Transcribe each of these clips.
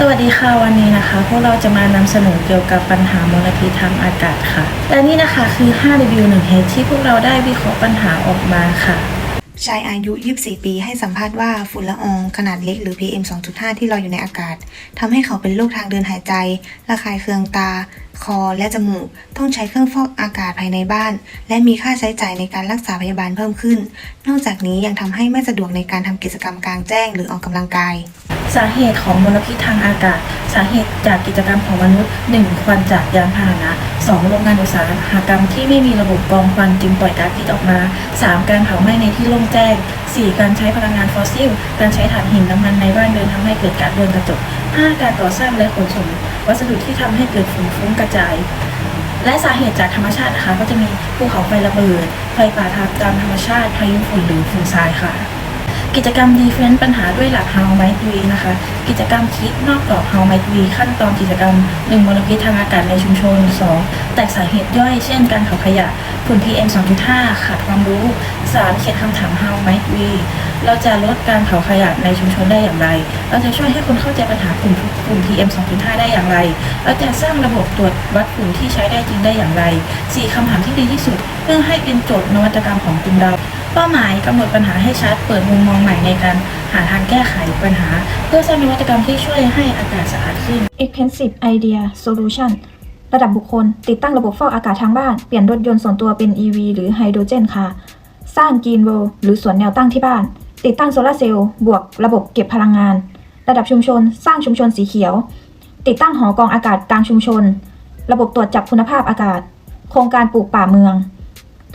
สวัสดีค่ะวันนี้นะคะ พวกเราจะมานำเสนอเกี่ยวกับปัญหามลพิษทางอากาศค่ะ และนี่นะคะคือ5รีวิว1เฮดที่พวกเราได้วิเคราะห์ปัญหาออกมาค่ะ ชายอายุ 24 ปีให้สัมภาษณ์ว่าฝุ่นละอองขนาดเล็กหรือ PM 2.5 ที่ลอยอยู่ในอากาศทำให้เขาเป็นโรคทางเดินหายใจ ระคายเคืองตา คอและจมูก ต้องใช้เครื่องฟอกอากาศภายในบ้าน และมีค่าใช้จ่ายในการรักษาพยาบาลเพิ่มขึ้น นอกจากนี้ยังทำให้ไม่สะดวกในการทำกิจกรรมกลางแจ้งหรือออกกำลังกาย สาเหตุของมลพิษทางอากาศ สาเหตุจากกิจกรรมของมนุษย์ 1. ควันจากยานพาหนะ 2. โรงงานอุตสาหกรรมที่ไม่มีระบบกรองควันจึงปล่อยก๊าซพิษออกมา 3. การเผาไหม้ในที่โล่งแจ้ง 4. การใช้พลังงานฟอสซิล การใช้ถ่านหินน้ำมันในบ้านเรือนทำให้เกิดกาซเรือนกระจก 5. การก่อสร้างและขนส่งวัสดุที่ทำให้เกิดฝุ่นฟุ้งกระจายและสาเหตุจากธรรมชาตินะคะ ก็จะมีภูเขาไฟระเบิด ไฟป่าทางตามธรรมชาติพายุฝุ่นหรือฝุ่นทรายค่ะ กิจกรรม Defense ปัญหาด้วยหลัก How Might We นะคะ กิจกรรมคิดนอกกรอบ How Might We ขั้นตอนกิจกรรม 1. มลพิษทางอากาศในชุมชน 2. แตกสาเหตุย่อย เช่น การเผาขยะฝุ่น PM 2.5 ขาดความรู้ 3. เขียนคำถาม How Might We เราจะลดการเผาขยะในชุมชนได้อย่างไร เราจะช่วยให้คนเข้าใจปัญหาฝุ่นฝุ่น PM 2.5 ได้อย่างไร เราจะสร้างระบบตรวจวัดฝุ่นที่ใช้ได้จริงได้อย่างไร 4. คำถามที่ดีที่สุด เพื่อให้เป็นโจทย์นวัตกรรมของกลุ่มเรา เป้าหมายกำหนดปัญหาให้ชัด เปิดมุมมองใหม่ในการหาทางแก้ไขปัญหา เพื่อสร้างนวัตกรรมที่ช่วยให้อากาศสะอาดขึ้น Expensive Idea Solution ระดับบุคคล ติดตั้งระบบฟอกอากาศทางบ้าน เปลี่ยนรถยนต์ส่วนตัวเป็น EV หรือไฮโดรเจนค่ะ สร้าง Green Row หรือสวนแนวตั้งที่บ้าน ติดตั้งโซลาร์เซลล์บวกระบบเก็บพลังงาน ระดับชุมชน สร้างชุมชนสีเขียว ติดตั้งหอกรองอากาศกลางชุมชน ระบบตรวจจับคุณภาพอากาศ โครงการปลูกป่าเมือง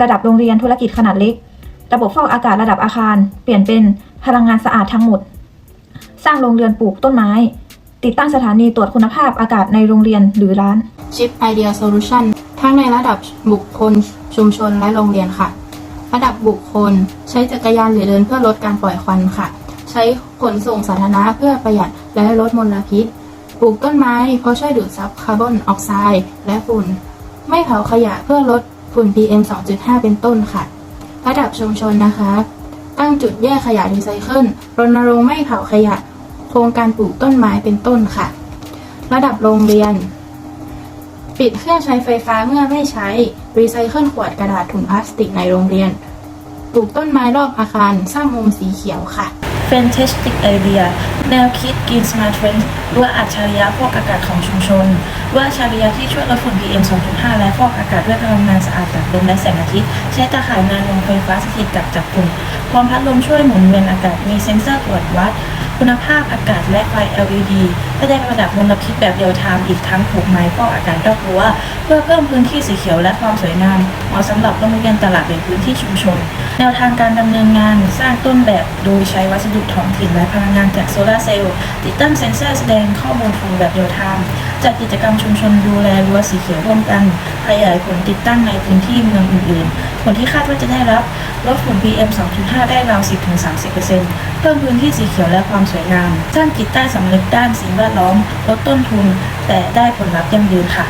ระดับโรงเรียนธุรกิจขนาดเล็ก ระบบฟอกอากาศระดับอาคาร เปลี่ยนเป็นพลังงานสะอาดทั้งหมด สร้างโรงเรือนปลูกต้นไม้ ติดตั้งสถานีตรวจคุณภาพอากาศในโรงเรียนหรือร้าน ชิปไอเดียโซลูชันทั้งในระดับบุคคลชุมชนและโรงเรียนค่ะ ระดับบุคคล ใช้จักรยานหรือเดินเพื่อลดการปล่อยควันค่ะ ใช้ขนส่งสาธารณะเพื่อประหยัดและลดมลพิษ ปลูกต้นไม้เพราะช่วยดูดซับคาร์บอนออกไซด์และฝุ่น ไม่เผาขยะเพื่อลดฝุ่น PM 2.5 เป็นต้นค่ะ ระดับชุมชนนะคะ ตั้งจุดแยกขยะรีไซเคิลรณรงค์ไม่เผาขยะ โครงการปลูกต้นไม้เป็นต้นค่ะ ระดับโรงเรียน ปิดเครื่องใช้ไฟฟ้าเมื่อไม่ใช้รีไซเคิลขวดกระดาษถุงพลาสติกในโรงเรียน ปลูกต้นไม้รอบอาคารสร้างมุมสีเขียวค่ะ Fantastic Idea แนวคิด Green Smart Trend ด้วยอัจฉริยะฟอกอากาศของชุมชน ด้วยอัจฉริยะที่ช่วยลดฝุ่น PM 2.5 และฟอกอากาศด้วยพลังงานสะอาดจากลมและแสงอาทิตย์ ใช้ตาข่ายนานลงไฟฟ้าสถิตกับจับกลุ่มพร้อมพัดลมช่วยหมุนเวียนอากาศมีเซ็นเซอร์ตรวจวัด คุณภาพอากาศและไฟ LED แสดงระดับมลพิษแบบเรียลไทม์อีกทั้งปลูกไม้ฟอกอากาศรอบรั้วเพื่อเพิ่มพื้นที่สีเขียวและความสวยงามเหมาะสำหรับโรงเรียนตลาดในพื้นที่ชุมชน แนวทางการดำเนินงานสร้างต้นแบบโดยใช้วัสดุท้องถิ่นและพลังงานจากโซลาร์เซลล์ติดตั้งเซ็นเซอร์แสดงข้อมูลฝุ่นแบบเรียลไทม์จัดกิจกรรมชุมชนดูแลรั้วสีเขียวร่วมกันขยายผลติดตั้งในพื้นที่เมืองอื่นๆผลที่คาดว่าจะได้รับลดฝุ่น PM 2.5 ได้ราว10-30%เพิ่มพื้นที่สีเขียวและความสวยงาม สร้างจิตใต้สำนึกด้านสิ่งแวดล้อม ลดต้นทุน แต่ได้ผลลัพธ์ยั่งยืนค่ะ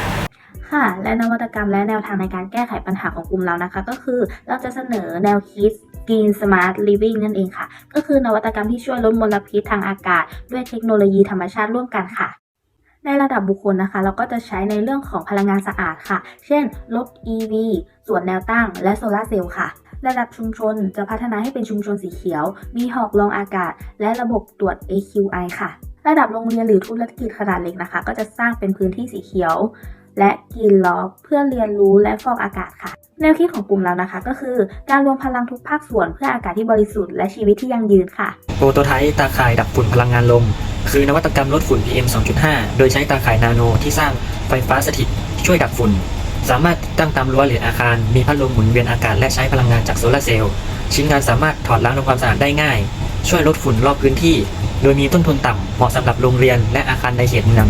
ค่ะและนวัตกรรมและแนวทางในการแก้ไขปัญหาของกลุ่มเรานะคะ ก็คือเราจะเสนอแนวคิด Green Smart Living นั่นเองค่ะ ก็คือนวัตกรรมที่ช่วยลดมลพิษทางอากาศ ด้วยเทคโนโลยีธรรมชาติร่วมกันค่ะ ในระดับบุคคลนะคะ เราก็จะใช้ในเรื่องของพลังงานสะอาดค่ะ เช่นรถ EV ส่วนแนวตั้งและโซลาร์เซลล์ค่ะ ระดับชุมชนจะพัฒนาให้เป็นชุมชนสีเขียว มีหอกรองอากาศ และระบบตรวจ AQI ค่ะ ระดับโรงเรียนหรือธุรกิจขนาดเล็กนะคะ ก็จะสร้างเป็นพื้นที่สีเขียว และกินล้อเพื่อเรียนรู้และฟอกอากาศค่ะ แนวคิดของกลุ่มเรานะคะ ก็คือการรวมพลังทุกภาคส่วนเพื่ออากาศที่บริสุทธิ์และชีวิตที่ยั่งยืนค่ะโปรโตไทป์ตาข่ายดักฝุ่นพลังงานลม คือนวัตกรรมลดฝุ่น PM 2.5 โดยใช้ตาข่ายนาโนที่สร้างไฟฟ้าสถิตช่วยดักฝุ่น สามารถติดตั้งตามรั้วหรืออาคาร มีพัดลมหมุนเวียนอากาศและใช้พลังงานจากโซลาร์เซลล์ชิ้นงานสามารถถอดล้างทำความสะอาดได้ง่าย ช่วยลดฝุ่นรอบพื้นที่ โดยมีต้นทุนต่ำเหมาะสำหรับโรงเรียนและอาคารในเขตเมือง